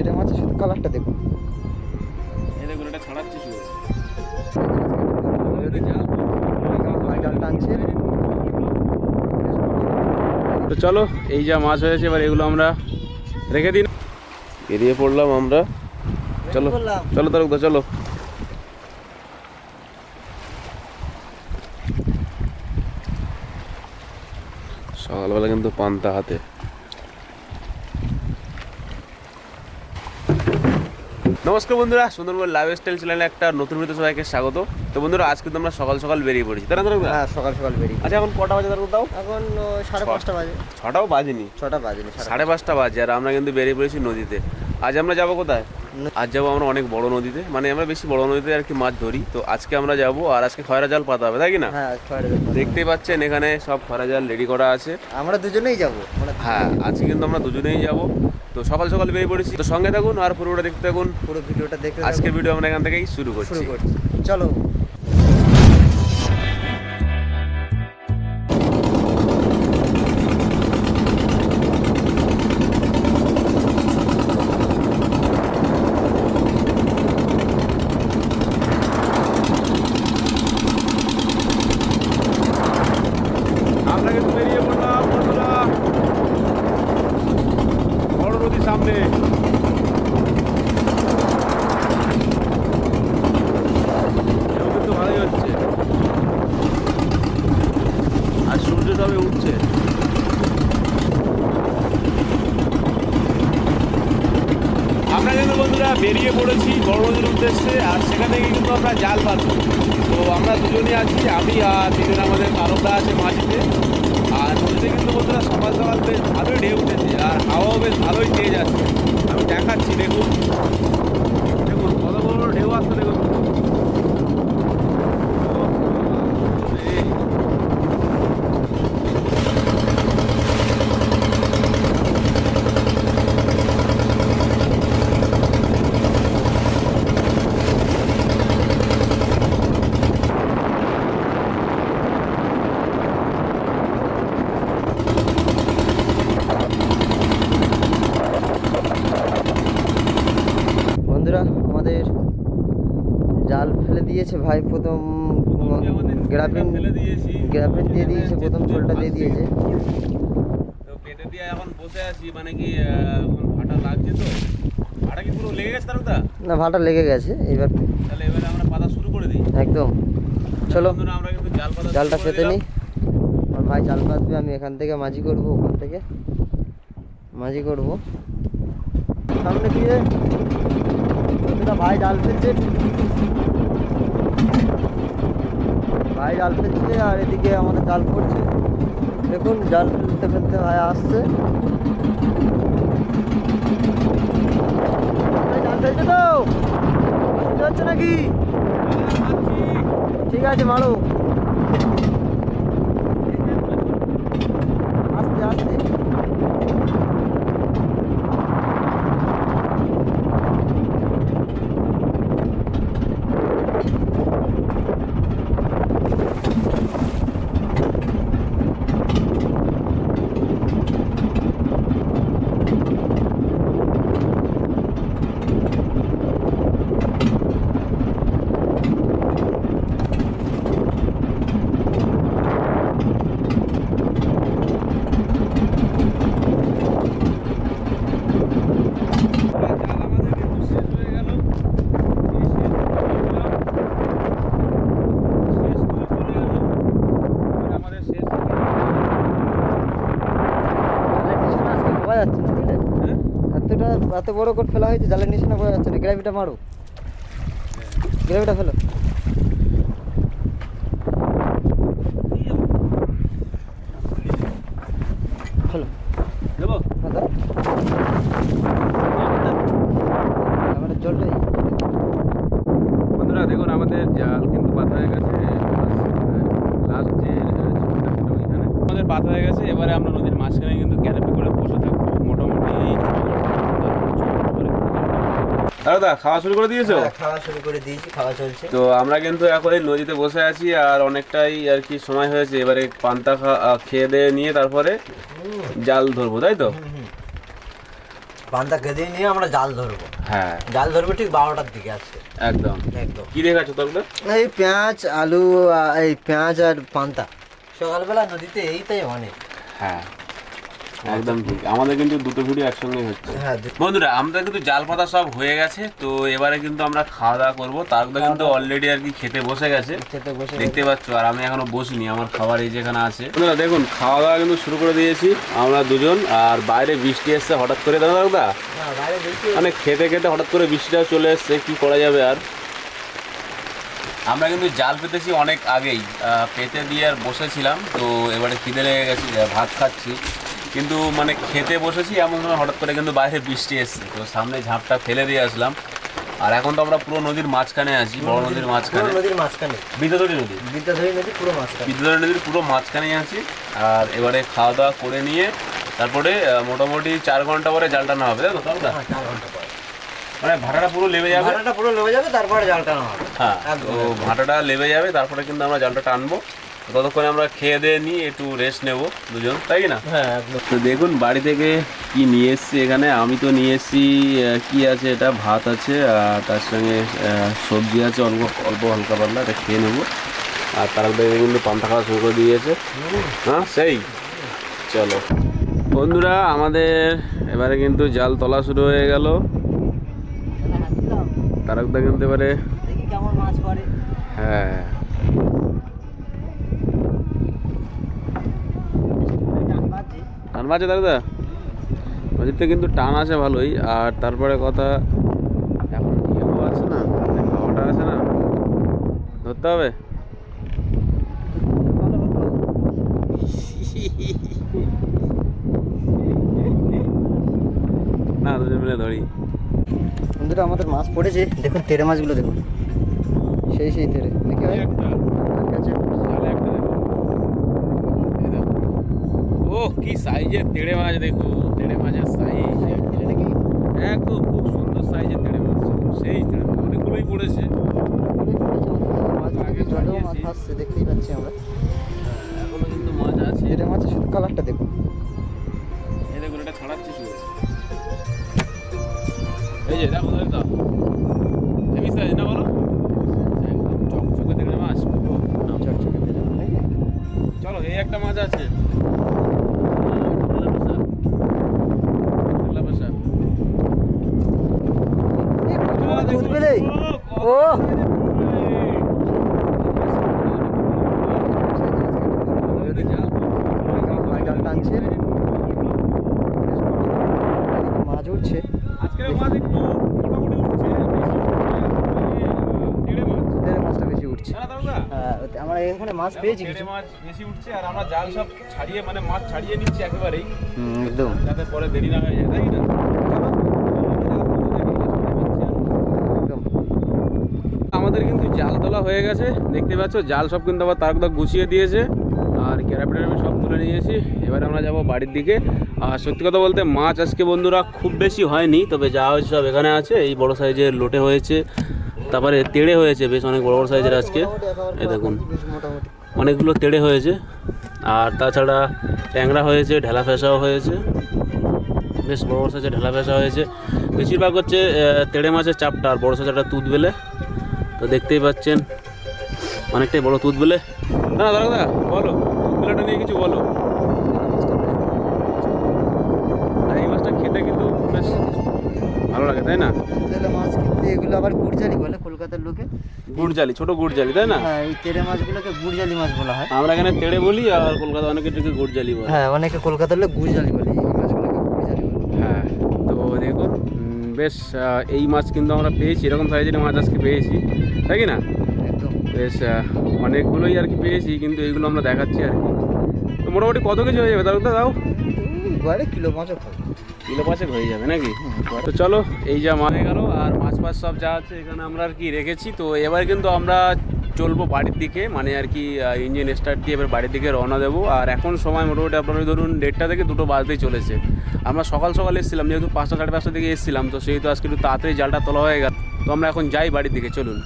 এটা মাছের শুধু কালারটা দেখুন। দেখুন এটা ছাড়াচ্ছি শুধু। টানছে তো চলো এই যা মাছ হয়েছে এবার এগুলো আমরা রেখে দিন বেরিয়ে পড়লাম আমরা। চলো চলো তারক চলো। সকালবেলা কিন্তু পান্তা হাতে। নমস্কার বন্ধুরা সুন্দরবন লাইফ স্টাইল চ্যানেলে একটা নতুন ভিডিও সবাইকে স্বাগত। তো বন্ধুরা আজকে তো আমরা সকাল সকাল বেরিয়ে পড়েছি তাই না হ্যাঁ সকাল সকাল বেরিয়ে আচ্ছা এখন কটা বাজে তারক দাও এখন সাড়ে পাঁচটা বাজে। ছটাও বাজেনি? ছটা বাজে না সাড়ে পাঁচটা বাজে আর আমরা কিন্তু বেরিয়ে পড়েছি নদীতে। আজ আমরা যাব কোথায়? আজ যাব আমরা অনেক বড় নদীতে মানে আমরা বেশি বড় নদীতে আর কি মাছ ধরি তো আজকে আমরা যাব আর আজকে খয়রা জাল পাতা হবে তাই কি না? হ্যাঁ দেখতেই পাচ্ছেন এখানে সব খয়রা জাল রেডি করা আছে। আমরা দুজনেই যাব মানে হ্যাঁ আজকে কিন্তু আমরা দুজনেই যাব। তো সকাল সকাল বেরিয়ে পড়েছি। তো সঙ্গে থাকুন আর পুরোটা দেখতে থাকুন। পুরো ভিডিওটা দেখে আজকের ভিডিও আমরা এখান থেকেই শুরু করছি। শুরু করছি। চলো আমরা কিন্তু বেরিয়ে পড়লাম বন্ধুরা বড় নদীর সামনে ঢেউ কিন্তু ভালোই হচ্ছে আর সূর্য সবে উঠছে আমরা কিন্তু বন্ধুরা বেরিয়ে পড়েছি বড় উদ্দেশ্যে, আর সেখানে কিন্তু আমরা জাল পাচ্ছি। তো আমরা দুজনে আছি, আমি আর তিনজন আমাদের তারকা আছে মাঝিতে। আর নদীতে কিন্তু বন্ধুরা সকাল সকাল বেশ ভালোই ঢেউ উঠেছে, আর হাওয়াও বেশ ভালোই তেজ যাচ্ছে আমি দেখাচ্ছি, দেখুন। দেখুন, কত বড় বড় ঢেউ আসছে, দেখুন এই বন্ধুরা আমাদের জাল ফেলে দিয়েছে ভাই প্রথম গ্রাফিন দিয়েছি গ্রাফিন দিয়ে দিয়েছে প্রথম ছোলটা দিয়ে দিয়েছে। তো পেটে দিয়ে এখন বসে আছি মানে কি ভাটা লাগছে তো। ভাটা কি পুরো লেগে গেছে না ভাটা লেগে গেছে এবার তাহলে এবারে আমরা পাতা শুরু করে দিই। একদম। চলো আমরা কিন্তু জাল পাতা জালটা পেতে। নিই আমার ভাই জাল পাতবে আমি এখান থেকে মাঝি করব ওখান থেকে মাঝি করব। সামনে দিয়ে ভাই জাল ফেলছে। ভাই জাল ফেলছে আর এদিকে আমাদের জাল পড়ছে। দেখুন, জাল ফেলতে ফেলতে ভাই আসছে। জাল ফেলছে তো? নাকি? ঠিক আছে মারো আস্তে আস্তে আমাদের শেষ জালের নিশানা আজকে পাওয়া যাচ্ছে না বুঝলে এতটা এত বড় করে ফেলা হয়েছে জালের নিশানা পাওয়া যাচ্ছে না। গ্রাভিটা মারো। গ্রাভিটা ফেলো। ফেলো। হ্যাঁ বন্ধুরা দেখুন আমাদের জাল কিন্তু পাতা হয়ে গেছে। লাস্ট যে আমাদের পাতা হয়ে গেছে এবারে আমরা নদীর মাঝখানে কিন্তু ক্যারাপি করে বসে থাকব মোটামুটি দাদা খাওয়া শুরু করে দিয়েছ? হ্যাঁ, খাওয়া শুরু করে দিয়েছি খাওয়া চলছে। তো আমরা কিন্তু এখন এই নদীতে বসে আছি আর অনেকটাই আর কি সময় হয়েছে। এবারে পান্তা খেয়ে দিয়ে নিয়ে তারপরে জাল ধরবো তাই তো? পান্তা কেঁদে নিয়ে আমরা জাল ধরবো। হ্যাঁ। জাল ধরবো ঠিক বারোটার দিকে আজকে। একদম। একদম। কি দেখাচ্ছ তরুণদা এই পেঁয়াজ আলু এই পেঁয়াজ আর পান্তা। সকালবেলা নদীতে এইটাই অনেক। হ্যাঁ। একদম ঠিক। আমাদের কিন্তু দুটো ভিডিও একসঙ্গে হচ্ছে। হ্যাঁ বন্ধুরা আমাদের কিন্তু জাল পাতা সব হয়ে গেছে তো এবারে কিন্তু আমরা খাওয়া দাওয়া করব। তারপরে কিন্তু অলরেডি আর কি খেতে বসে গেছে। খেতে বসে দেখতে পাচ্ছ আর আমি এখনও বসিনি আমার খাবার এই যেখানে আছে। বন্ধুরা দেখুন খাওয়া দাওয়া কিন্তু শুরু করে দিয়েছি আমরা দুজন আর বাইরে বৃষ্টি এসছে হঠাৎ করে। দাদা হ্যাঁ মানে খেতে খেতে হঠাৎ করে বৃষ্টিটাও চলে এসছে কি করা যাবে আর? আমরা কিন্তু জাল পেতেছি অনেক আগেই আহ, পেতে দিয়ে আর বসেছিলাম তো এবারে খিদে লেগে গেছি ভাত খাচ্ছি। কিন্তু মানে খেতে বসেছি এমন সময় হঠাৎ করে কিন্তু বাইরে বৃষ্টি এসছে। তো সামনে ঝাঁপটা ফেলে দিয়ে আসলাম। আর এখন তো আমরা পুরো নদীর মাঝখানে আছি বড় নদীর মাঝখানে। নদীর মাঝখানে। বিদ্যাধরী নদী। বিদ্যাধরী নদী পুরো মাঝখানে। বিদ্যাধরী নদীর পুরো মাঝখানেই আছি। আর এবারে খাওয়া দাওয়া করে নিয়ে তারপরে মোটামুটি চার ঘণ্টা পরে জালটা না হবে তাই তো হ্যাঁ চার ঘণ্টা পরে। মানে ভাড়াটা পুরো লেবে যাবে? ভাড়াটা পুরো লেগে যাবে তারপরে জাল টানা হবে। হ্যাঁ তো। ভাটাটা লেবে যাবে তারপরে কিন্তু আমরা জালটা টানবো। ততক্ষণে আমরা খেয়ে দিয়ে নিয়ে একটু রেস্ট নেব দুজন তাই না? হ্যাঁ তো দেখুন বাড়ি থেকে কি নিয়ে এসেছি এখানে? আমি তো নিয়ে এসেছি কি আছে? এটা ভাত আছে আর তার সঙ্গে সবজি আছে অল্প অল্প হালকা পাতলা এটা খেয়ে নেব। আর তার কিন্তু পান্তা খাওয়া শুরু করে দিয়েছে। হ্যাঁ সেই। চলো। বন্ধুরা আমাদের এবারে কিন্তু জাল তোলা শুরু হয়ে গেল। তারকদা কিন্তু এবারে কেমন মাছ পড়ে। হ্যাঁ। টান মাছে দাদা? নদীতে কিন্তু টান আছে ভালোই আর তারপরে কথা এখন ঢেউ আছে না? হাওয়াটা আছে না? ধরতে হবে? না দুজন মিলে ধরি। বন্ধুরা আমাদের মাছ পড়েছে। দেখুন তেরে মাছগুলো দেখুন। সেই সেই তেরে। আছে জালে একটা দেখো এই দেখো ও কি সাইজের তেড়ে মাছ দেখো তেড়ে মাছের সাইজ এটা একদম খুব সুন্দর সাইজের তেড়ে মাছ সেই তেড়ে মাছ অনেকগুলোই পড়েছে। দেখতেই পাচ্ছি আমরা। এখনও কিন্তু মাছ আছে। তেরে মাছের শুধু কালারটা দেখুন। এই দেখুন এটা ছাড়াচ্ছি শুধু। এই যে দেখো? ধরে হেভি সাইজ না বলো? একদম চকচকে তেড়ে মাছ পুরো নাম চকচকে তেরে মাছ চলো এই একটা মাছ আছে তেলা পেশা। এ, কত বড় দুধ পেলে ও ভাই জাল টানছে তেড়ে মাছ মাছটা বেশি উঠছে আমরা এখানে মাছ পেয়েছি কিছু। মাছ বেশি উঠছে আর আমরা জাল সব ছাড়িয়ে মানে মাছ ছাড়িয়ে নিচ্ছি একেবারেই। একদম। যাতে পরে দেরি না হয়ে যায় তাই না? একদম। আমাদের কিন্তু জাল তোলা হয়ে গেছে। দেখতে পাচ্ছ জাল সব কিন্তু আবার তারকদা গুছিয়ে দিয়েছে। আর ক্যারাপি আমি সব তুলে নিয়েছি এবার আমরা যাব বাড়ির দিকে। আর সত্যি কথা বলতে মাছ আজকে বন্ধুরা খুব বেশি হয়নি, তবে যা হয়েছে সব এখানে আছে। এই বড় সাইজের লোটে হয়েছে, তারপরে তেড়ে হয়েছে, বেশ অনেক বড় বড় সাইজের আজকে। এই দেখুন, অনেকগুলো তেড়ে হয়েছে। আর তাছাড়া ট্যাংরা হয়েছে, ঢেলা ফেসাও হয়েছে। বেশ বড় বড় সাইজের ঢেলা ফেসা হয়েছে। বেশিরভাগ হচ্ছে তেড়ে মাছের চাপটা আর বড় সাইজের তুত বেলে। তো দেখতেই পাচ্ছেন, অনেকটাই বড় তুত বেলে। না না দাদা বলো। তুত নিয়ে কিছু বলো। এই মাছটা খেতে কিন্তু বেশ ভালো লাগে তাই না? মাছ কিন্তু এগুলো আবার গুড়জালি বলে কলকাতার লোকে। গুড়জালি ছোট গুড়জালি তাই না? হ্যাঁ এই তেরে মাছগুলোকে গুড়জালি মাছ বলা হয়। আমরা এখানে তেড়ে বলি আর কলকাতা অনেকে এটাকে গুড়জালি বলে। হ্যাঁ অনেকে কলকাতার লোক গুড়জালি বলে এই মাছগুলোকে গুড়জালি বলে। হ্যাঁ তো দেখুন বেশ এই মাছ কিন্তু আমরা পেয়েছি এরকম সাইজের মাছ আজকে পেয়েছি তাই কি না? বেশ অনেকগুলোই আর কি পেয়েছি কিন্তু এইগুলো আমরা দেখাচ্ছি আর কি। মোটামুটি কত কেজি হয়ে যাবে? তাহলে তো দাও ঘরে কিলো পাঁচক হবে। কিলো পাঁচেক হয়ে যাবে নাকি? তো চলো এই যা মাছ হয়ে গেল আর মাছ ফাছ সব যা আছে এখানে আমরা আর কি রেখেছি। তো এবার কিন্তু আমরা চলবো বাড়ির দিকে মানে আর কি ইঞ্জিন স্টার্ট দিয়ে এবার বাড়ির দিকে রওনা দেবো। আর এখন সময় মোটামুটি আপনার ধরুন দেড়টা থেকে দুটো বাজতেই চলেছে। আমরা সকাল সকাল এসেছিলাম যেহেতু পাঁচটা সাড়ে পাঁচটা দিকে এসেছিলাম তো সেই তো আজকে একটু তাড়াতাড়ি জালটা তোলা হয়ে গেল। তো আমরা এখন যাই বাড়ির দিকে চলুন।